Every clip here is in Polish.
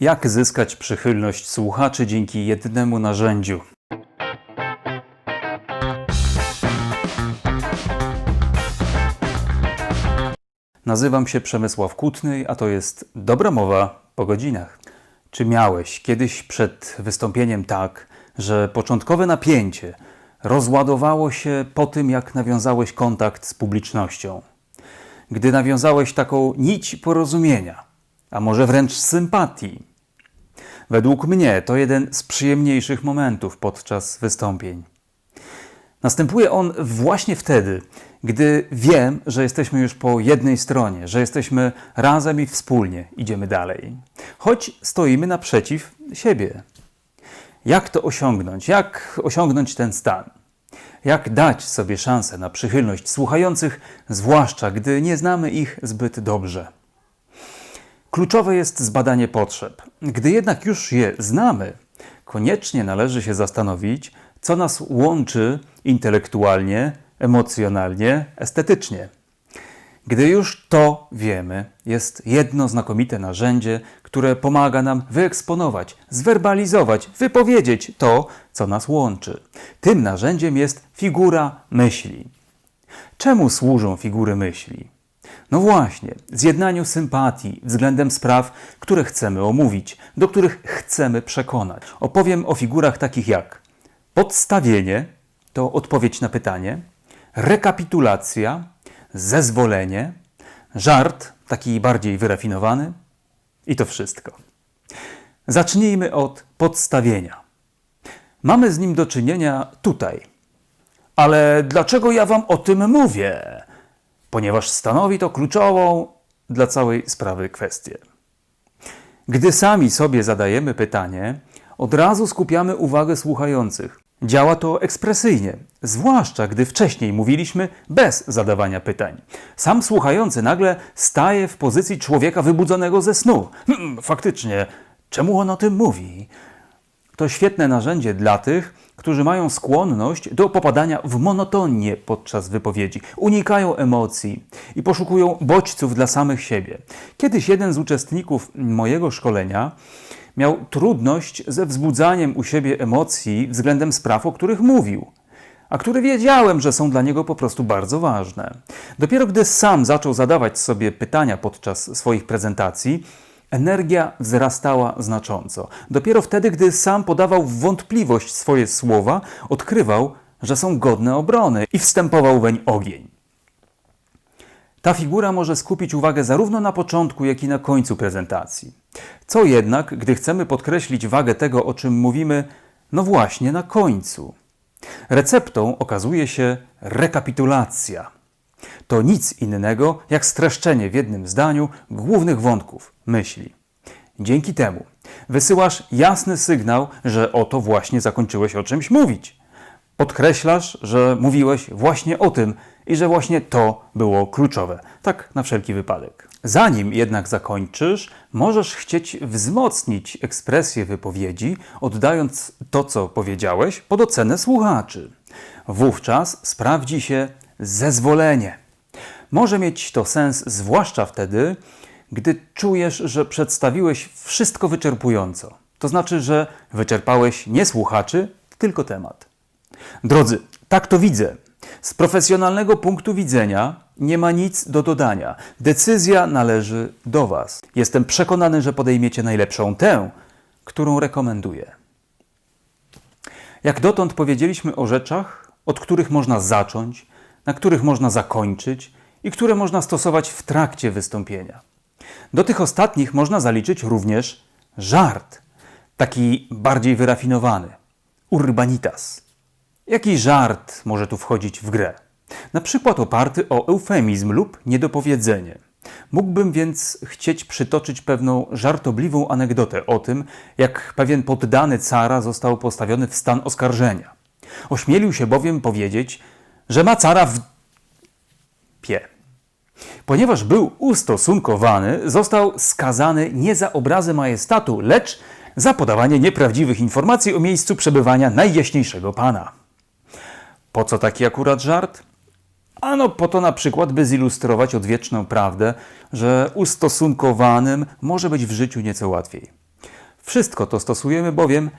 Jak zyskać przychylność słuchaczy dzięki jednemu narzędziu? Nazywam się Przemysław Kutny, a to jest Dobra Mowa po godzinach. Czy miałeś kiedyś przed wystąpieniem tak, że początkowe napięcie rozładowało się po tym, jak nawiązałeś kontakt z publicznością? Gdy nawiązałeś taką nić porozumienia, a może wręcz sympatii? Według mnie to jeden z przyjemniejszych momentów podczas wystąpień. Następuje on właśnie wtedy, gdy wiem, że jesteśmy już po jednej stronie, że jesteśmy razem i wspólnie idziemy dalej, choć stoimy naprzeciw siebie. Jak to osiągnąć? Jak osiągnąć ten stan? Jak dać sobie szansę na przychylność słuchających, zwłaszcza gdy nie znamy ich zbyt dobrze? Kluczowe jest zbadanie potrzeb. Gdy jednak już je znamy, koniecznie należy się zastanowić, co nas łączy intelektualnie, emocjonalnie, estetycznie. Gdy już to wiemy, jest jedno znakomite narzędzie, które pomaga nam wyeksponować, zwerbalizować, wypowiedzieć to, co nas łączy. Tym narzędziem jest figura myśli. Czemu służą figury myśli? No właśnie, zjednaniu sympatii względem spraw, które chcemy omówić, do których chcemy przekonać. Opowiem o figurach takich jak podstawienie to odpowiedź na pytanie, rekapitulacja, zezwolenie, żart, taki bardziej wyrafinowany i to wszystko. Zacznijmy od podstawienia. Mamy z nim do czynienia tutaj. Ale dlaczego ja Wam o tym mówię? Ponieważ stanowi to kluczową dla całej sprawy kwestię. Gdy sami sobie zadajemy pytanie, od razu skupiamy uwagę słuchających. Działa to ekspresyjnie, zwłaszcza gdy wcześniej mówiliśmy bez zadawania pytań. Sam słuchający nagle staje w pozycji człowieka wybudzonego ze snu. Hmm, faktycznie, czemu on o tym mówi? To świetne narzędzie dla tych, którzy mają skłonność do popadania w monotonię podczas wypowiedzi, unikają emocji i poszukują bodźców dla samych siebie. Kiedyś jeden z uczestników mojego szkolenia miał trudność ze wzbudzaniem u siebie emocji względem spraw, o których mówił, a które wiedziałem, że są dla niego po prostu bardzo ważne. Dopiero gdy sam zaczął zadawać sobie pytania podczas swoich prezentacji, energia wzrastała znacząco. Dopiero wtedy, gdy sam podawał w wątpliwość swoje słowa, odkrywał, że są godne obrony i wstępował weń ogień. Ta figura może skupić uwagę zarówno na początku, jak i na końcu prezentacji. Co jednak, gdy chcemy podkreślić wagę tego, o czym mówimy, no właśnie na końcu? Receptą okazuje się rekapitulacja. To nic innego jak streszczenie w jednym zdaniu głównych wątków myśli. Dzięki temu wysyłasz jasny sygnał, że oto właśnie zakończyłeś o czymś mówić. Podkreślasz, że mówiłeś właśnie o tym i że właśnie to było kluczowe. Tak na wszelki wypadek. Zanim jednak zakończysz, możesz chcieć wzmocnić ekspresję wypowiedzi, oddając to, co powiedziałeś, pod ocenę słuchaczy. Wówczas sprawdzi się zezwolenie. Może mieć to sens zwłaszcza wtedy, gdy czujesz, że przedstawiłeś wszystko wyczerpująco. To znaczy, że wyczerpałeś nie słuchaczy, tylko temat. Drodzy, tak to widzę. Z profesjonalnego punktu widzenia nie ma nic do dodania. Decyzja należy do Was. Jestem przekonany, że podejmiecie najlepszą tę, którą rekomenduję. Jak dotąd powiedzieliśmy o rzeczach, od których można zacząć, na których można zakończyć i które można stosować w trakcie wystąpienia. Do tych ostatnich można zaliczyć również żart, taki bardziej wyrafinowany, urbanitas. Jaki żart może tu wchodzić w grę? Na przykład oparty o eufemizm lub niedopowiedzenie. Mógłbym więc chcieć przytoczyć pewną żartobliwą anegdotę o tym, jak pewien poddany cara został postawiony w stan oskarżenia. Ośmielił się bowiem powiedzieć, że ma cara w pie. Ponieważ był ustosunkowany, został skazany nie za obrazy majestatu, lecz za podawanie nieprawdziwych informacji o miejscu przebywania najjaśniejszego pana. Po co taki akurat żart? Ano po to na przykład, by zilustrować odwieczną prawdę, że ustosunkowanym może być w życiu nieco łatwiej. Wszystko to stosujemy bowiem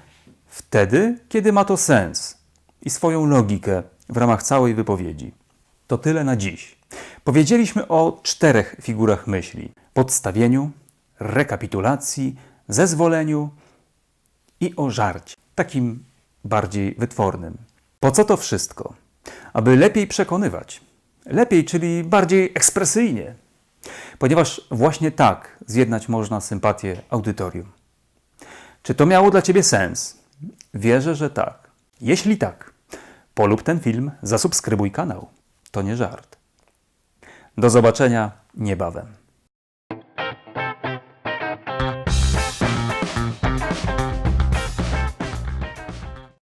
wtedy, kiedy ma to sens i swoją logikę w ramach całej wypowiedzi. To tyle na dziś. Powiedzieliśmy o czterech figurach myśli: podstawieniu, rekapitulacji, zezwoleniu i o żarcie, takim bardziej wytwornym. Po co to wszystko? Aby lepiej przekonywać. Lepiej, czyli bardziej ekspresyjnie. Ponieważ właśnie tak zjednać można sympatię audytorium. Czy to miało dla Ciebie sens? Wierzę, że tak. Jeśli tak, polub ten film, zasubskrybuj kanał. To nie żart. Do zobaczenia niebawem.